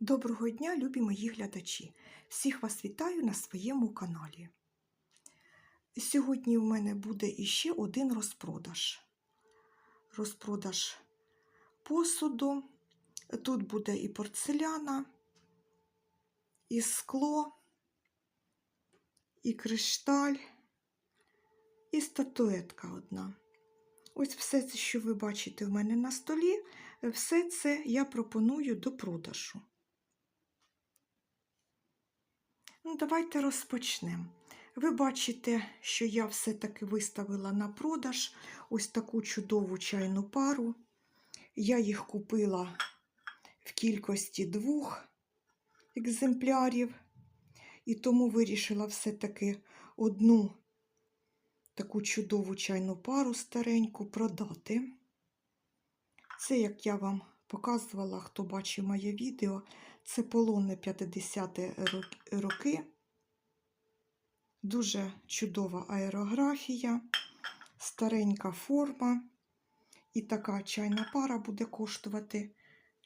Доброго дня, любі мої глядачі! Всіх вас вітаю на своєму каналі. Сьогодні в мене буде іще один розпродаж. Розпродаж посуду. Тут буде і порцеляна, і скло, і кришталь, і статуетка одна. Ось все це, що ви бачите в мене на столі, все це я пропоную до продажу. Ну, давайте розпочнемо. Ви бачите, що я все-таки виставила на продаж ось таку чудову чайну пару. Я їх купила в кількості двох екземплярів, і тому вирішила все-таки одну таку чудову чайну пару стареньку продати. Це, як я вам показувала, хто бачив моє відео, це полонне 50 роки. Дуже чудова аерографія, старенька форма. І така чайна пара буде коштувати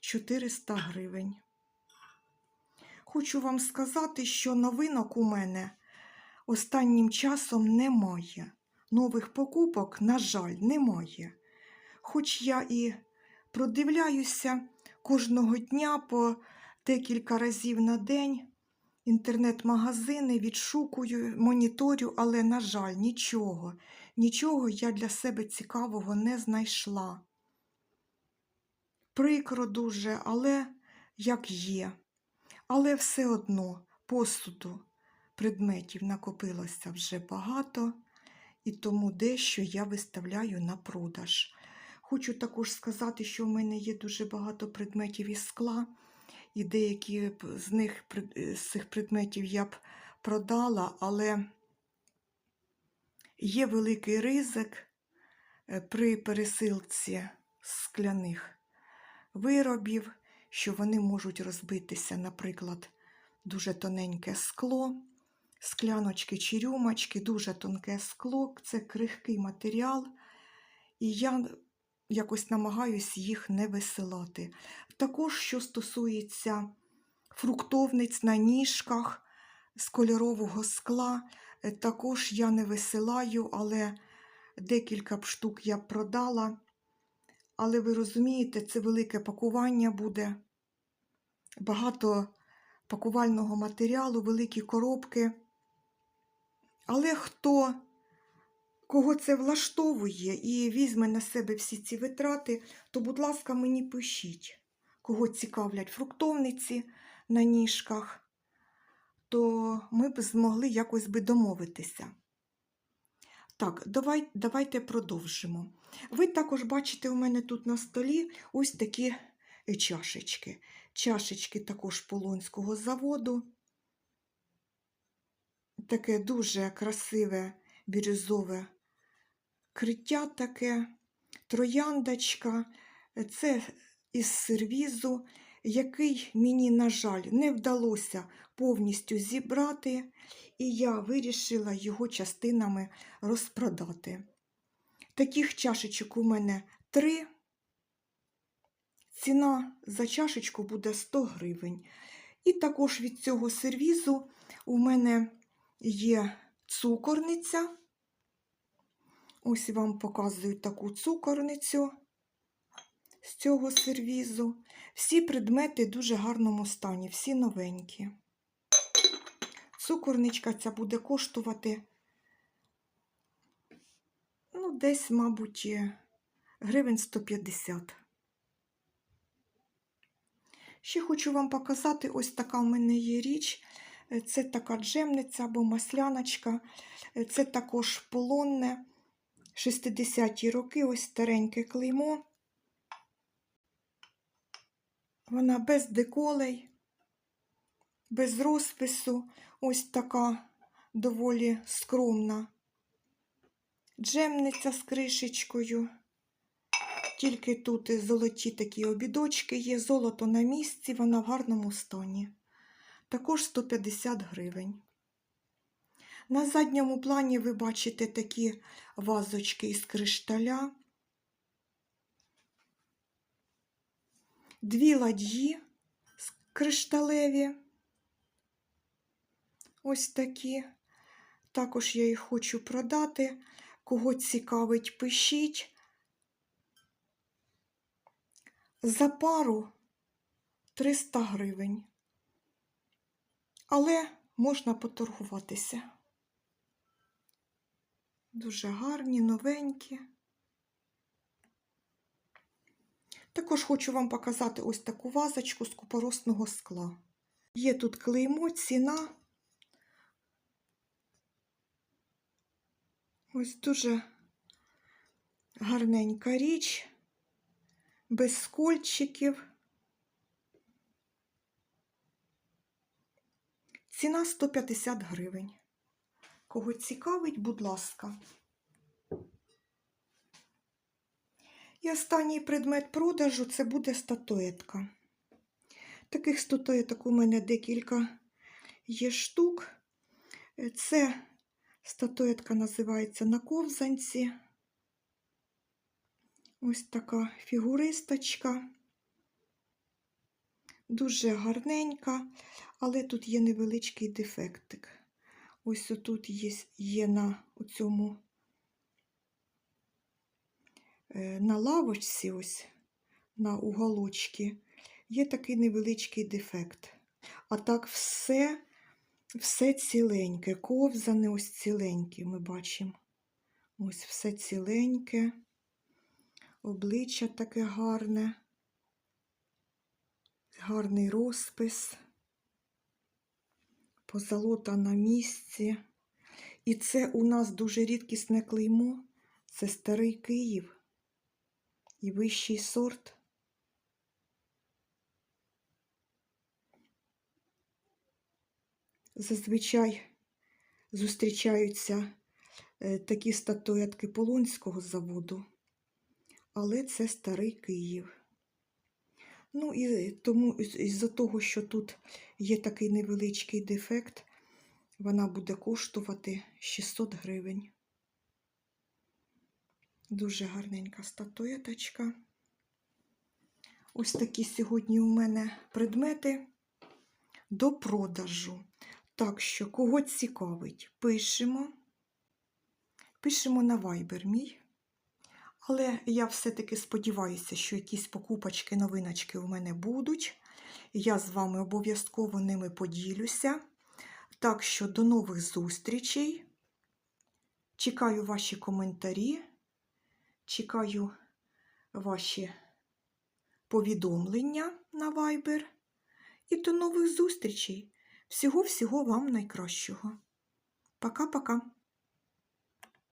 400 гривень. Хочу вам сказати, що новинок у мене останнім часом немає. Нових покупок, на жаль, немає. Хоч я і продивляюся кожного дня по декілька разів на день інтернет-магазини, відшукую, моніторю, але, на жаль, нічого, нічого я для себе цікавого не знайшла. Прикро дуже, але як є. Але все одно посуду предметів накопилося вже багато, і тому дещо я виставляю на продаж. Хочу також сказати, що в мене є дуже багато предметів із скла, і деякі з них з цих предметів я б продала, але є великий ризик при пересилці скляних виробів, що вони можуть розбитися, наприклад, дуже тоненьке скло, скляночки чи рюмочки, дуже тонке скло, це крихкий матеріал, і я якось намагаюсь їх не висилати. Також, що стосується фруктовниць на ніжках з кольорового скла, також я не висилаю, але декілька б штук я продала. Але ви розумієте, це велике пакування буде, багато пакувального матеріалу, великі коробки. Але хто, кого це влаштовує і візьме на себе всі ці витрати, то, будь ласка, мені пишіть, кого цікавлять фруктовниці на ніжках, то ми б змогли якось би домовитися. Так, давай, давайте продовжимо. Ви також бачите у мене тут на столі ось такі чашечки. Чашечки також полонського заводу. Таке дуже красиве бірюзове криття таке, трояндочка. Це із сервізу, який мені, на жаль, не вдалося повністю зібрати, і я вирішила його частинами розпродати. Таких чашечок у мене три. Ціна за чашечку буде 100 гривень. І також від цього сервізу у мене є цукорниця. Ось вам показую таку цукорницю з цього сервізу. Всі предмети в дуже гарному стані, всі новенькі. Цукорничка ця буде коштувати, ну, десь, мабуть, гривень 150. Ще хочу вам показати, ось така в мене є річ. Це така джемниця або масляночка. Це також полонне 60-ті роки, ось стареньке клеймо. Вона без деколей, без розпису, ось така доволі скромна. Джемниця з кришечкою. Тільки тут золоті такі обідочки є, золото на місці, вона в гарному стані. Також 150 гривень. На задньому плані ви бачите такі вазочки із кришталя. Дві ладьї кришталеві. Ось такі. Також я їх хочу продати. Кого цікавить, пишіть. За пару 300 гривень. Але можна поторгуватися. Дуже гарні, новенькі. Також хочу вам показати ось таку вазочку з купоросного скла. Є тут клеймо, ціна. Ось дуже гарненька річ, без скольчиків. Ціна 150 гривень. Кого цікавить, будь ласка. І останній предмет продажу це буде статуетка. Таких статуеток у мене декілька є штук. Це статуетка називається на ковзанці. Ось така фігуристочка. Дуже гарненька, але тут є невеличкий дефектик. Ось отут є, є на цьому е, на лавочці, ось на уголочці, є такий невеличкий дефект. А так все, все ціленьке, ковзане ось ціленьке, ми бачимо. Ось все ціленьке, обличчя таке гарне, гарний розпис позолота на місці. І це у нас дуже рідкісне клеймо. Це старий Київ і вищий сорт. Зазвичай зустрічаються е, такі статуетки Полонського заводу, але це старий Київ. Ну і тому із-за того, що тут є такий невеличкий дефект, вона буде коштувати 600 гривень. Дуже гарненька статуеточка. Ось такі сьогодні у мене предмети до продажу. Так що, кого цікавить, пишемо. Пишемо на Viber мій. Але я все-таки сподіваюся, що якісь покупочки, новиночки у мене будуть. Я з вами обов'язково ними поділюся. Так що до нових зустрічей. Чекаю ваші коментарі, чекаю ваші повідомлення на Viber. І до нових зустрічей. Всього-всього вам найкращого. Пока-пока.